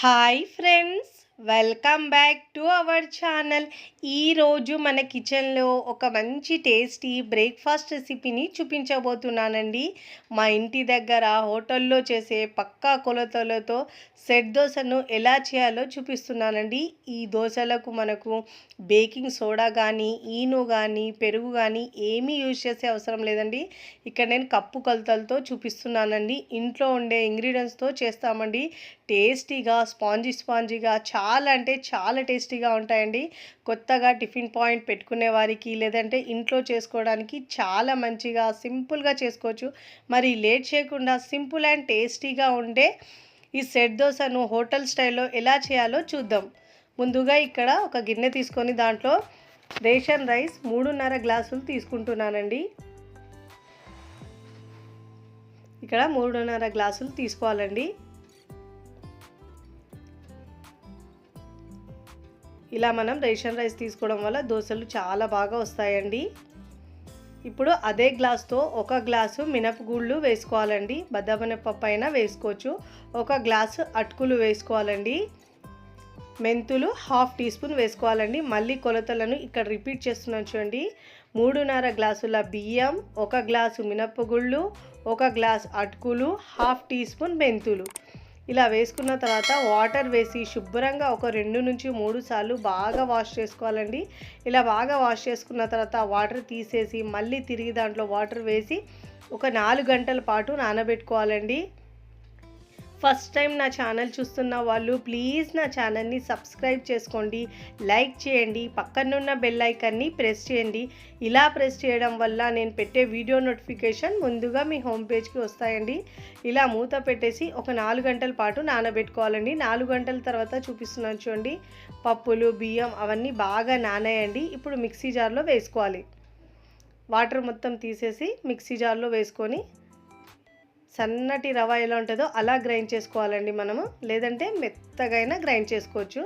Hi friends welcome back to our channel. ఈరోజు మన కిచెన్లో ఒక మంచి టేస్టీ బ్రేక్ఫాస్ట్ రెసిపీని చూపించబోతున్నానండి. మా ఇంటి దగ్గర హోటల్లో చేసే పక్కా కొలతలతో సెట్ దోశను ఎలా చేయాలో చూపిస్తున్నానండి. ఈ దోశలకు మనకు బేకింగ్ సోడా కానీ ఈను కానీ పెరుగు కానీ ఏమీ యూజ్ చేసే అవసరం లేదండి. ఇక్కడ నేను కప్పు కొలతలతో చూపిస్తున్నానండి. ఇంట్లో ఉండే ఇంగ్రీడియంట్స్తో చేస్తామండి. టేస్టీగా స్పాంజీ స్పాంజీగా చాలా అంటే చాలా టేస్టీగా ఉంటాయండి. కొత్తగా టిఫిన్ పాయింట్ పెట్టుకునే వారికి లేదంటే ఇంట్లో చేసుకోవడానికి చాలా మంచిగా సింపుల్గా చేసుకోవచ్చు. మరి లేట్ చేయకుండా సింపుల్ అండ్ టేస్టీగా ఉండే ఈ సెట్ దోశను హోటల్ స్టైల్లో ఎలా చేయాలో చూద్దాం. ముందుగా ఇక్కడ ఒక గిన్నె తీసుకొని దాంట్లో రేషన్ రైస్ మూడున్నర గ్లాసులు తీసుకుంటున్నానండి. ఇక్కడ మూడున్నర గ్లాసులు తీసుకోవాలండి. ఇలా మనం రేషన్ రైస్ తీసుకోవడం వల్ల దోశలు చాలా బాగా వస్తాయండి. ఇప్పుడు అదే గ్లాస్తో ఒక గ్లాసు మినపగుళ్ళు వేసుకోవాలండి. బద్దమినపప్పు అయినా వేసుకోవచ్చు. ఒక గ్లాసు అటుకులు వేసుకోవాలండి. మెంతులు హాఫ్ టీ స్పూన్ వేసుకోవాలండి. మళ్ళీ కొలతలను ఇక్కడ రిపీట్ చేస్తున్నాను చూడండి. మూడున్నర గ్లాసుల బియ్యం ఒక గ్లాసు మినపగుళ్ళు ఒక గ్లాస్ అటుకులు హాఫ్ టీ స్పూన్ మెంతులు. ఇలా వేసుకున్న తర్వాత వాటర్ వేసి శుభ్రంగా ఒక రెండు నుంచి మూడు సార్లు బాగా వాష్ చేసుకోవాలండి. ఇలా బాగా వాష్ చేసుకున్న తర్వాత వాటర్ తీసేసి మళ్ళీ తిరిగి దాంట్లో వాటర్ వేసి ఒక నాలుగు గంటల పాటు నానబెట్టుకోవాలండి. ఫస్ట్ టైం నా ఛానల్ చూస్తున్న వాళ్ళు ప్లీజ్ నా ఛానల్ని సబ్స్క్రైబ్ చేసుకోండి లైక్ చేయండి పక్కనున్న బెల్ ఐకన్ని ప్రెస్ చేయండి. ఇలా ప్రెస్ చేయడం వల్ల నేను పెట్టే వీడియో నోటిఫికేషన్ ముందుగా మీ హోమ్ పేజ్కి వస్తాయండి. ఇలా మూత పెట్టేసి ఒక నాలుగు గంటల పాటు నానబెట్టుకోవాలండి. నాలుగు గంటల తర్వాత చూపిస్తున్నాను చూడండి. పప్పులు బియ్యం అవన్నీ బాగా నానాయండి. ఇప్పుడు మిక్సీ జార్లో వేసుకోవాలి. వాటర్ మొత్తం తీసేసి మిక్సీ జార్లో వేసుకొని సన్నటి రవ ఎలా ఉంటుందో అలా గ్రైండ్ చేసుకోవాలండి మనము. లేదంటే మెత్తగైనా గ్రైండ్ చేసుకోవచ్చు.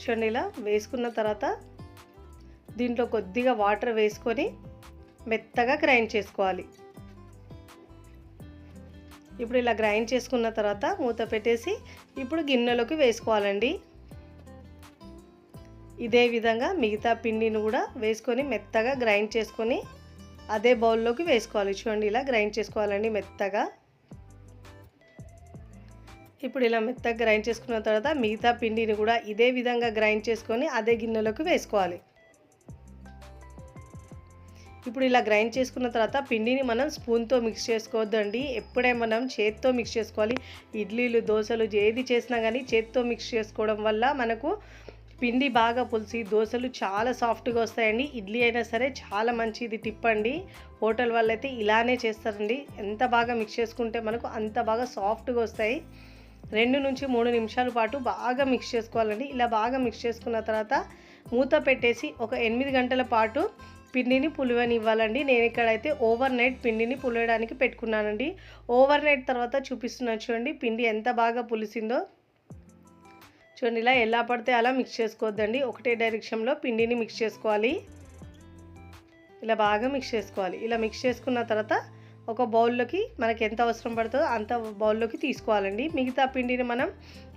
చూడండి ఇలా వేసుకున్న తర్వాత దీంట్లో కొద్దిగా వాటర్ వేసుకొని మెత్తగా గ్రైండ్ చేసుకోవాలి. ఇప్పుడు ఇలా గ్రైండ్ చేసుకున్న తర్వాత మూత పెట్టేసి ఇప్పుడు గిన్నెలోకి వేసుకోవాలండి. ఇదే విధంగా మిగతా పిండిని కూడా వేసుకొని మెత్తగా గ్రైండ్ చేసుకొని అదే బౌల్లోకి వేసుకోవాలి. చూడండి ఇలా గ్రైండ్ చేసుకోవాలండి మెత్తగా. ఇప్పుడు ఇలా మెత్తగా గ్రైండ్ చేసుకున్న తర్వాత మిగతా పిండిని కూడా ఇదే విధంగా గ్రైండ్ చేసుకొని అదే గిన్నెలోకి వేసుకోవాలి. ఇప్పుడు ఇలా గ్రైండ్ చేసుకున్న తర్వాత పిండిని మనం స్పూన్తో మిక్స్ చేసుకోవద్దండి. ఎప్పుడే మనం చేత్తో మిక్స్ చేసుకోవాలి. ఇడ్లీలు దోశలు ఏది చేసినా కానీ చేత్తో మిక్స్ చేసుకోవడం వల్ల మనకు పిండి బాగా పులిసి దోశలు చాలా సాఫ్ట్గా వస్తాయండి. ఇడ్లీ అయినా సరే చాలా మంచిది టిప్ అండి హోటల్ వాళ్ళైతే ఇలానే చేస్తారండి. ఎంత బాగా మిక్స్ చేసుకుంటే మనకు అంత బాగా సాఫ్ట్గా వస్తాయి. రెండు నుంచి మూడు నిమిషాల పాటు బాగా మిక్స్ చేసుకోవాలండి. ఇలా బాగా మిక్స్ చేసుకున్న తర్వాత మూత పెట్టేసి ఒక ఎనిమిది గంటల పాటు పిండిని పులివనివ్వాలండి. నేను ఇక్కడైతే ఓవర్ నైట్ పిండిని పులియడానికి పెట్టుకున్నానండి. ఓవర్ నైట్ తర్వాత చూపిస్తున్నాను చూడండి పిండి ఎంత బాగా పులిసిందో. చూడండి ఇలా ఎలా పడితే అలా మిక్స్ చేసుకోవద్దండి. ఒకటే డైరెక్షన్లో పిండిని మిక్స్ చేసుకోవాలి. ఇలా బాగా మిక్స్ చేసుకోవాలి. ఇలా మిక్స్ చేసుకున్న తర్వాత ఒక బౌల్లోకి మనకి ఎంత అవసరం పడుతుందో అంత బౌల్లోకి తీసుకోవాలండి. మిగతా పిండిని మనం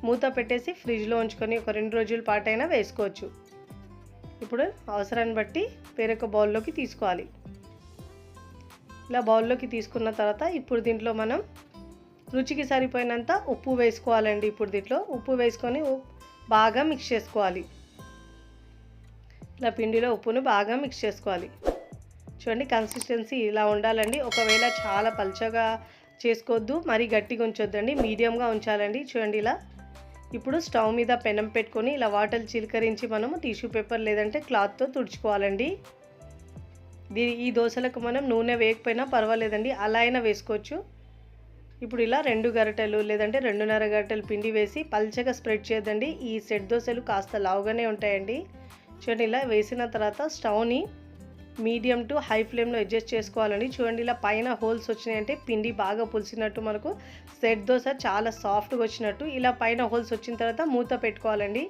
మూత పెట్టేసి ఫ్రిడ్జ్లో ఉంచుకొని ఒక రెండు రోజుల పాటైనా వేసుకోవచ్చు. ఇప్పుడు అవసరాన్ని బట్టి వేరొక బౌల్లోకి తీసుకోవాలి. ఇలా బౌల్లోకి తీసుకున్న తర్వాత ఇప్పుడు దీంట్లో మనం రుచికి సరిపోయినంత ఉప్పు వేసుకోవాలండి ఇప్పుడు దీంట్లో. ఉప్పు వేసుకొని బాగా మిక్స్ చేసుకోవాలి. ఇలా పిండిలో ఉప్పును బాగా మిక్స్ చేసుకోవాలి. చూడండి కన్సిస్టెన్సీ ఇలా ఉండాలండి. ఒకవేళ చాలా పల్చగా చేసుకోవద్దు మరి గట్టిగా ఉంచొద్దండి. మీడియంగా ఉంచాలండి. చూడండి ఇలా. ఇప్పుడు స్టవ్ మీద పెనం పెట్టుకొని ఇలా వాటర్ చిలకరించి మనము టిష్యూ పేపర్ లేదంటే క్లాత్తో తుడుచుకోవాలండి. దీ ఈ దోశలకు మనం నూనె వేయకపోయినా పర్వాలేదండి. అలా అయినా వేసుకోవచ్చు. ఇప్పుడు ఇలా రెండు గరిటెలు లేదంటే రెండున్నర గరిటెలు పిండి వేసి పల్చగా స్ప్రెడ్ చేయదండి ఈ సెట్ దోశలు కాస్త లావుగానే ఉంటాయండి. చూడండి ఇలా వేసిన తర్వాత స్టవ్ని మీడియం టు హై ఫ్లేమ్లో అడ్జస్ట్ చేసుకోవాలండి. చూడండి ఇలా పైన హోల్స్ వచ్చినాయంటే పిండి బాగా పులిసినట్టు మనకు సెట్ దోశ చాలా సాఫ్ట్గా వచ్చినట్టు ఇలా పైన హోల్స్ వచ్చిన తర్వాత మూత పెట్టుకోవాలండి.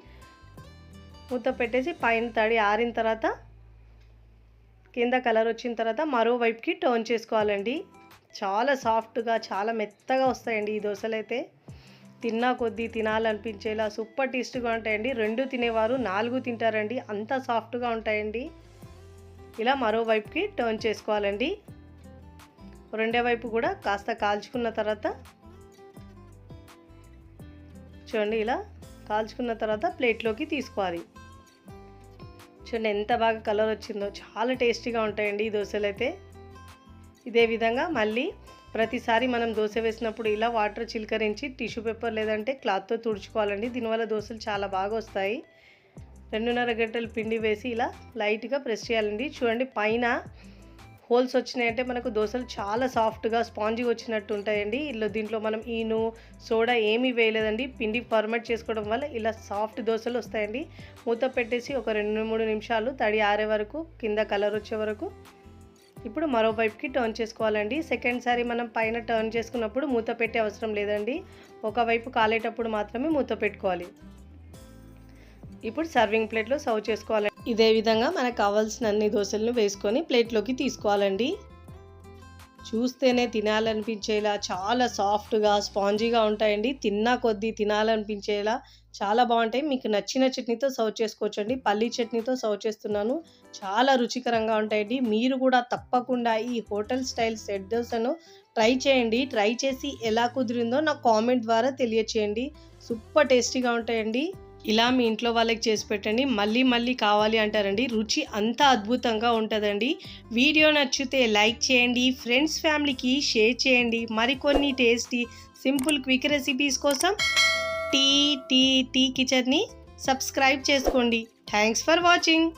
మూత పెట్టేసి పైన తడి ఆరిన తర్వాత కింద కలర్ వచ్చిన తర్వాత మరోవైపుకి టర్న్ చేసుకోవాలండి. చాలా సాఫ్ట్గా చాలా మెత్తగా వస్తాయండి ఈ దోశలు అయితే తిన్నా కొద్దీ తినాలనిపించేలా సూపర్ టేస్ట్గా ఉంటాయండి. రెండు తినేవారు నాలుగు తింటారండి. అంత సాఫ్ట్గా ఉంటాయండి. ఇలా మరోవైపుకి టర్న్ చేసుకోవాలండి. రెండో వైపు కూడా కాస్త కాల్చుకున్న తర్వాత చూడండి ఇలా కాల్చుకున్న తర్వాత ప్లేట్లోకి తీసుకోవాలి. చూడండి ఎంత బాగా కలర్ వచ్చిందో. చాలా టేస్టీగా ఉంటాయండి ఈ దోశలు అయితే ఇదే విధంగా మళ్ళీ ప్రతిసారి మనం దోశ వేసినప్పుడు ఇలా వాటర్ చిలకరించి టిష్యూ పేపర్ లేదంటే క్లాత్తో తుడుచుకోవాలండి. దీనివల్ల దోశలు చాలా బాగా వస్తాయి. రెండున్నర గంటలు పిండి వేసి ఇలా లైట్గా ప్రెస్ చేయాలండి. చూడండి పైన హోల్స్ వచ్చినాయంటే మనకు దోశలు చాలా సాఫ్ట్గా స్పాంజీగా వచ్చినట్టు ఉంటాయండి. ఇలా దీంట్లో మనం ఈను సోడా ఏమీ వేయలేదండి. పిండి ఫర్మెంట్ చేసుకోవడం వల్ల ఇలా సాఫ్ట్ దోశలు వస్తాయండి. మూత పెట్టేసి ఒక రెండు మూడు నిమిషాలు తడి ఆరే వరకు కింద కలర్ వచ్చే వరకు ఇప్పుడు మరో వైపుకి టర్న్ చేసుకోవాలండి. సెకండ్ సారీ మనం పైన టర్న్ చేసుకున్నప్పుడు మూత పెట్టే అవసరం లేదండి. ఒకవైపు కాలేటప్పుడు మాత్రమే మూత పెట్టుకోవాలి. ఇప్పుడు సర్వింగ్ ప్లేట్లో సర్వ్ చేసుకోవాలండి. ఇదే విధంగా మనకు కావాల్సిన అన్ని దోశలను వేసుకొని ప్లేట్లోకి తీసుకోవాలండి. చూస్తేనే తినాలనిపించేలా చాలా సాఫ్ట్గా స్పాంజీగా ఉంటాయండి. తిన్నా కొద్దీ తినాలనిపించేలా చాలా బాగుంటాయి. మీకు నచ్చిన చట్నీతో సర్వ్ చేసుకోవచ్చండి. పల్లీ చట్నీతో సర్వ్ చేస్తున్నాను. చాలా రుచికరంగా ఉంటాయండి. మీరు కూడా తప్పకుండా ఈ హోటల్ స్టైల్ సెట్ దోశను ట్రై చేయండి. ట్రై చేసి ఎలా కుదిరిందో నాకు కామెంట్ ద్వారా తెలియచేయండి. సూపర్ టేస్టీగా ఉంటాయండి. ఇలా మీ ఇంట్లో వాళ్ళకి చేసి పెట్టండి. మళ్ళీ మళ్ళీ కావాలి అంటారండి. రుచి అంత అద్భుతంగా ఉంటుందండి. వీడియో నచ్చితే లైక్ చేయండి. ఫ్రెండ్స్ ఫ్యామిలీకి షేర్ చేయండి. మరికొన్ని టేస్టీ సింపుల్ క్విక్ రెసిపీస్ కోసం టీ టీ టీ కిచెన్ని సబ్స్క్రైబ్ చేసుకోండి. Thanks for watching.